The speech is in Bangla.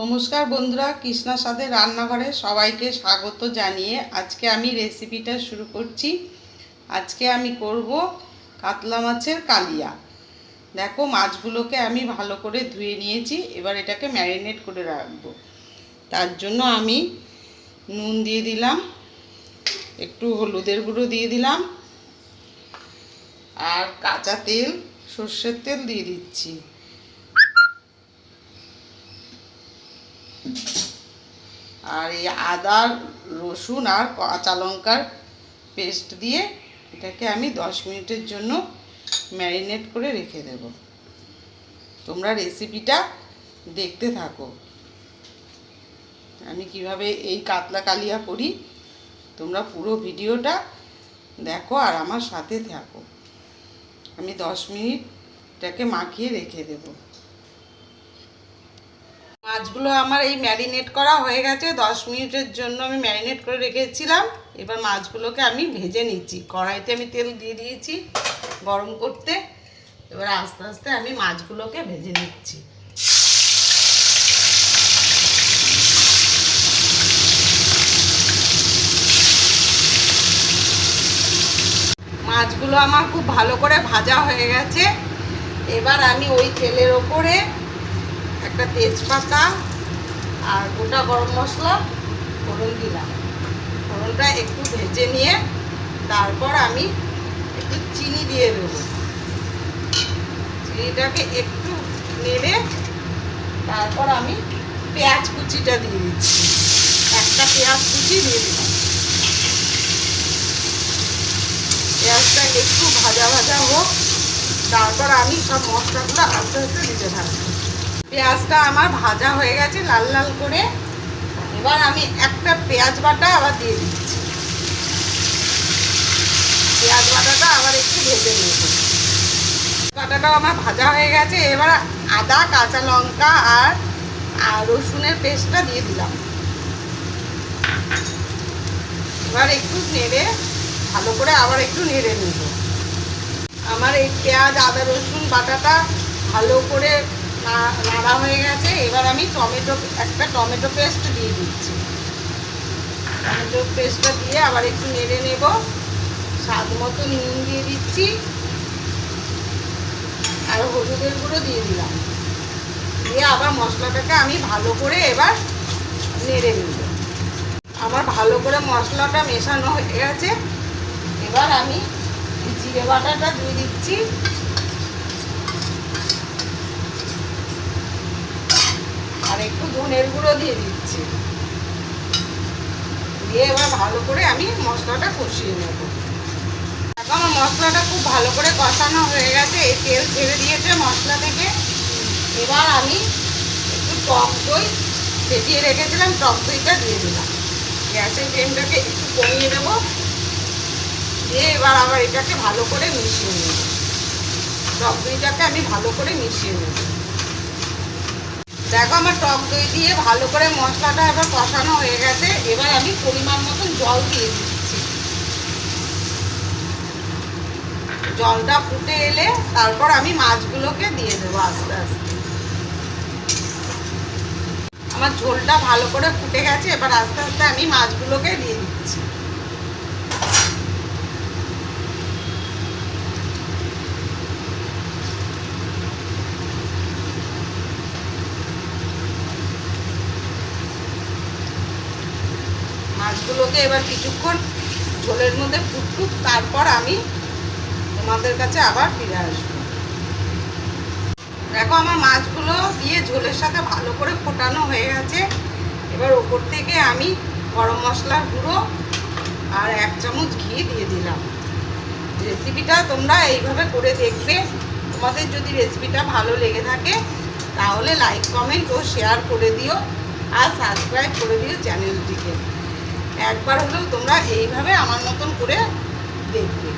নমস্কার বন্ধুরা কৃষ্ণার সাথে রান্নাঘরে সবাইকে স্বাগত জানিয়ে আজকে আমি রেসিপিটা শুরু করছি। আজকে আমি করব কাতলা মাছের কালিয়া। দেখো, মাছগুলোকে আমি ভালো করে ধুয়ে নিয়েছি, এবার এটাকে ম্যারিনেট করে রাখব। তার জন্য আমি নুন দিয়ে দিলাম, একটু হলুদের গুঁড়ো দিয়ে দিলাম, আর কাঁচা তেল, সর্ষের তেল দিয়ে দিচ্ছি। আর এই আদা, রসুন আর কাঁচা লঙ্কার পেস্ট দিয়ে এটাকে আমি দশ মিনিটের জন্য ম্যারিনেট করে রেখে দেব। তোমরা রেসিপিটা দেখতে থাকো। আমি কীভাবে এই কাতলা কালিয়া করি, তোমরা পুরো ভিডিওটা দেখো আর আমার সাথে থাকো। আমি দশ মিনিটটাকে মাখিয়ে রেখে দেবো। মাছগুলো আমার এই ম্যারিনেট করা হয়ে গেছে। দশ মিনিটের জন্য আমি ম্যারিনেট করে রেখেছিলাম। এবার মাছগুলোকে আমি ভেজে নিচ্ছি। কড়াইতে আমি তেল দিয়ে দিয়েছি গরম করতে। এবার আস্তে আস্তে আমি মাছগুলোকে ভেজে নিচ্ছি। মাছগুলো আমার খুব ভালো করে ভাজা হয়ে গেছে। এবার আমি ওই তেলের ওপরে একটা তেজপাতা আর গোটা গরম মশলা, ফোড়ন দিলাম। ফোড়নটা একটু ভেজে নিয়ে তারপর আমি একটু চিনি দিয়ে দেবো। চিনিটাকে একটু নেড়ে তারপর আমি পেঁয়াজ কুচিটা দিয়ে দিচ্ছি। একটা পেঁয়াজ কুচি দিয়ে দিলাম। পেঁয়াজটা একটু ভাজা ভাজা হোক, তারপর আমি সব মশলাগুলো আস্তে আস্তে দিতে থাকব পেঁয়াজটা আমার ভাজা হয়ে গেছে লাল লাল করে। এবার আমি একটা পেঁয়াজ বাটা আবার দিয়ে দিচ্ছি। পেঁয়াজ বাটাটা আবার একটু ভেজে নেব। বাটাটাও আমার ভাজা হয়ে গেছে। এবার আদা, কাঁচা লঙ্কা আর আর রসুনের পেস্টটা দিয়ে দিলাম। এবার একটু নেড়ে, ভালো করে আবার একটু নেড়ে নেব। আমার এই পেঁয়াজ, আদা, রসুন বাটাটা ভালো করে নাড়া হয়ে গেছে, এবার আমি টমেটো, একটা টমেটো পেস্ট দিয়ে দিচ্ছি। টমেটো পেস্টটা দিয়ে আবার একটু নেড়ে নেব। স্বাদ মতো নুন দিয়ে দিচ্ছি। আর হলুদের গুঁড়ো দিয়ে দিলাম। দিয়ে আবার মশলাটাকে আমি ভালো করে এবার নেড়ে নেব। আমার ভালো করে মশলাটা মেশানো হয়ে গেছে। এবার আমি জিরে বাটাটা দিয়ে দিচ্ছি। একটু ধনের গুঁড়ো দিয়ে দিচ্ছি। দিয়ে এবার ভালো করে আমি মশলাটা কষিয়ে নেব। এখন আমার মশলাটা খুব ভালো করে কষানো হয়ে গেছে, এই তেল ছেড়ে দিয়েছে মশলা থেকে। এবার আমি একটু টক দই ফেটিয়ে রেখেছিলাম, টক দইটা দিয়ে দিলাম। গ্যাসের ফ্লেমটাকে একটু কমিয়ে দেবো। দিয়ে এবার আবার এটাকে ভালো করে মিশিয়ে নেব। টক দইটাকে আমি ভালো করে মিশিয়ে নেব। দেখো আমার টক দই দিয়ে ভালো করে মশলাটা এবার কষানো হয়ে গেছে। এবার আমি পরিমাণ মতন জল দিয়ে দিচ্ছি। জলটা ফুটে এলে তারপর আমি মাছগুলোকে দিয়ে দেবো আস্তে আস্তে। আমার ঝোলটা ভালো করে ফুটে গেছে, এবার আস্তে আস্তে আমি মাছগুলোকে দিয়ে দিচ্ছি। মাছগুলোকে এবার কিছুক্ষণ ঝোলের মধ্যে ফুটুক তারপর আমি তোমাদের কাছে আবার ফিরে আসব। দেখো আমার মাছগুলো দিয়ে ঝোলের সাথে ভালো করে ফোটানো হয়ে গেছে। এবার ওপর থেকে আমি গরম মশলার গুঁড়ো আর এক চামচ ঘি দিয়ে দিলাম। রেসিপিটা তোমরা এইভাবে করে দেখবে। তোমাদের যদি রেসিপিটা ভালো লেগে থাকে, তাহলে লাইক, কমেন্ট ও শেয়ার করে দিও আর সাবস্ক্রাইব করে দিও চ্যানেলটিকে। একবার হলেও তোমরা এইভাবে আমার মতন করে দেখবে।